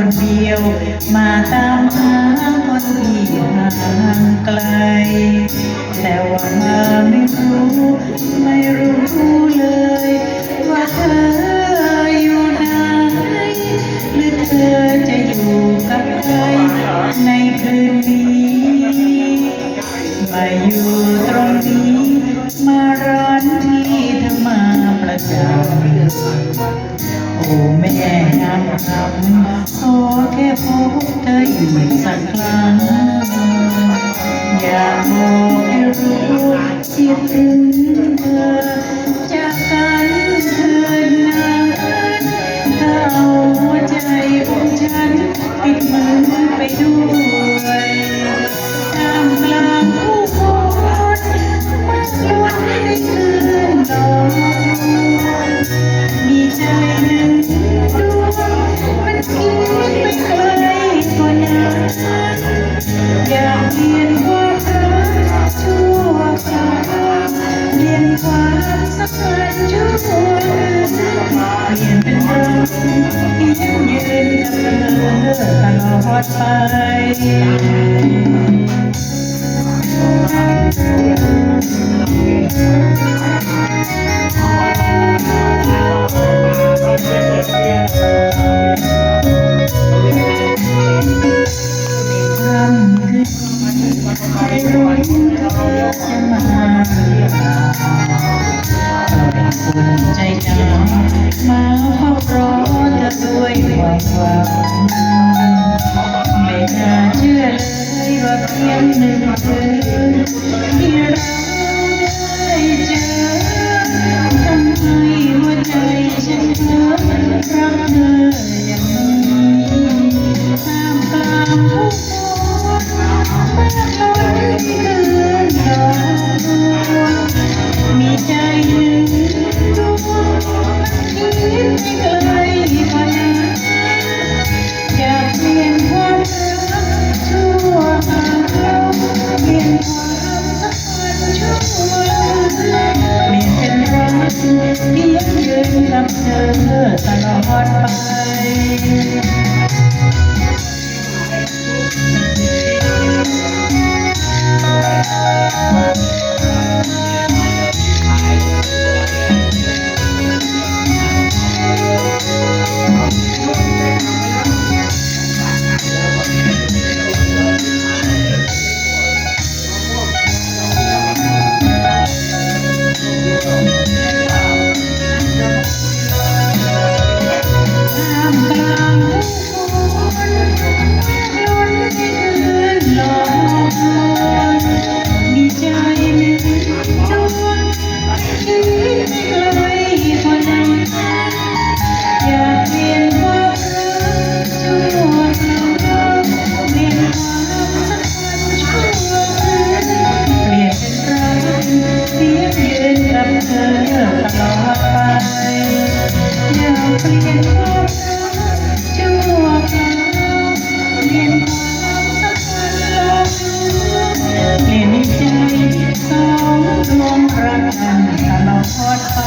คนเดียว มาตามหาคนที่ห่างไกล แต่ว่าไม่รู้ ไม่รู้เลย ว่าเธออยู่ไหนหรือเธอจะอยู่กับใครในคืนนี้มาอยู่ แม่งามคำขอแค่พบเธออีกสักครั้ง อย่าบอกให้รู้คิดถึงเธอจากกันเธอนาเธอเอาหัวใจของฉันปิดมันไปด้วย เปลี่ยนความสัมพันธ์ชั่วคืนเปลี่ยนเป็นรักที่ยั่งยืนกับเธอตลอดไปท ว่าเพียงหนึ่งคืนที่เราได้เจอทำให้หัวใจฉันเพ้อรักเธออย่างนี้ท่ามกลางผู้คนมากล้นคืนนอมีใจหนึ่ง เธอตลอดไปอยาเปลี่ยนความรักชั่วคราวเปลี่ยนความสัมพันธ์ลงเปลี่ยนใจสองดวงรักกันตลอดไป